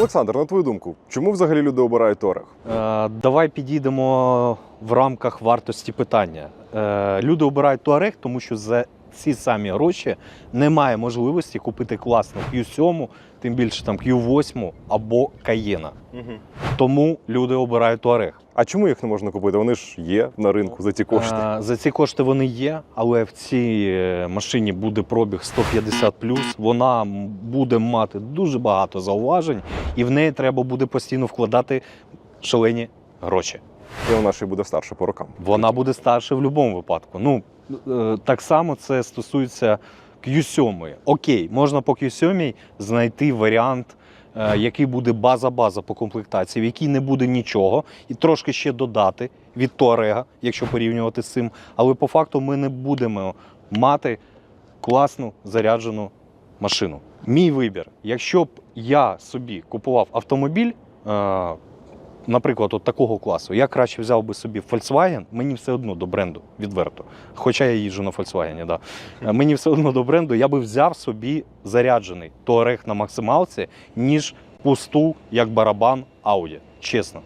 Олександр, на твою думку, чому взагалі люди обирають Touareg? Е, Давай підійдемо в рамках вартості питання. Е, Люди обирають Туарег, тому що за ці самі гроші немає можливості купити класну Q7, тим більше там Q8 або Cayenne. Тому люди обирають Touareg. А чому їх не можна купити? Вони ж є на ринку за ці кошти. Е, За ці кошти вони є, але в цій е, машині буде пробіг 150 Вона буде мати дуже багато зауважень, і в неї треба буде постійно вкладати шалені гроші. І вона ще буде старша по рокам. Вона буде старше в будь-якому випадку. Ну е, так само це стосується Q7. Окей, можна по Q7 знайти варіант, е, який буде база-база по комплектації, в якій не буде нічого, і трошки ще додати від Touareg, якщо порівнювати з цим. Але по факту ми не будемо мати класну заряджену машину. Мій вибір. Якщо б я собі купував автомобіль, е, наприклад, от такого класу, я краще взяв би собі Volkswagen, мені все одно до бренду, відверто. Хоча я їжджу на Volkswagen, да. Е, мені все одно до бренду, я би взяв собі заряджений Touareg на максималці, ніж пусту, як барабан Audi. Чесно.